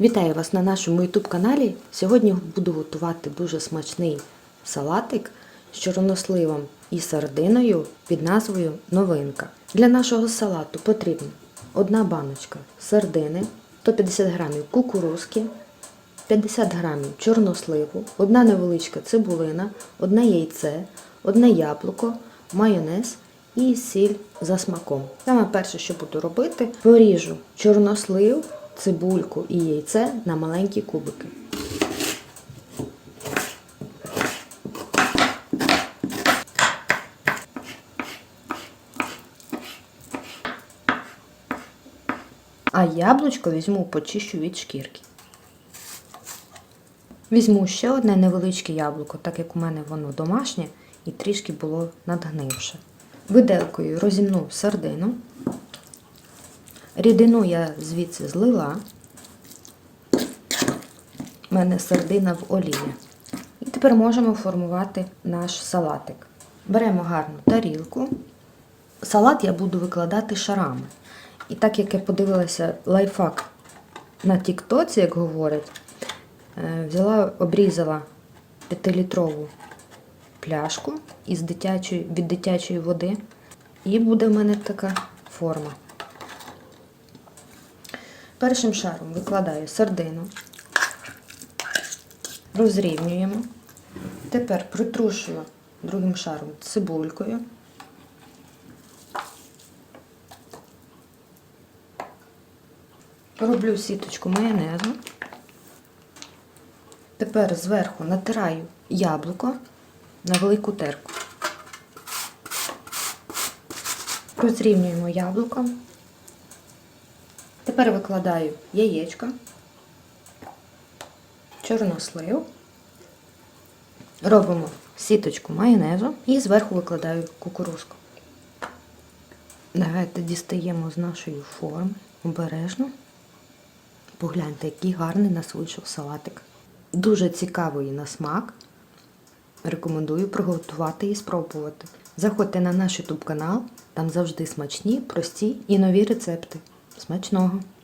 Вітаю вас на нашому YouTube каналі. Сьогодні буду готувати дуже смачний салатик з чорносливом і сардиною під назвою Новинка. Для нашого салату потрібна одна баночка сардини, 150 грамів кукурузки, 50 грамів чорносливу, одна невеличка цибулина, одне яйце, одне яблуко, майонез і сіль за смаком. Саме перше, що буду робити, поріжу чорнослив, цибульку і яйце на маленькі кубики. А яблучко візьму почищу від шкірки. Візьму ще одне невеличке яблуко, так як у мене воно домашнє і трішки було надгнивше. Виделкою розімну сардину. Рідину я звідси злила. У мене сардина в олії. І тепер можемо формувати наш салатик. Беремо гарну тарілку. Салат я буду викладати шарами. І так як я подивилася лайфхак на Тіктоці, як говорять, е, взяла, обрізала 5-літрову пляшку із дитячої, від дитячої води, і буде в мене така форма. Першим шаром викладаю сардину, розрівнюємо. Тепер притрушую другим шаром цибулькою. Роблю сіточку майонезу. Тепер зверху натираю яблуко на велику терку. Розрівнюємо яблуко. Тепер викладаю яєчко, чорнослив, робимо сіточку майонезу і зверху викладаю кукурузку. Давайте дістаємо з нашої форми обережно. Погляньте, який гарний нас салатик. Дуже цікавий на смак. Рекомендую приготувати і спробувати. Заходьте на наш YouTube канал, там завжди смачні, прості і нові рецепти. Смачного!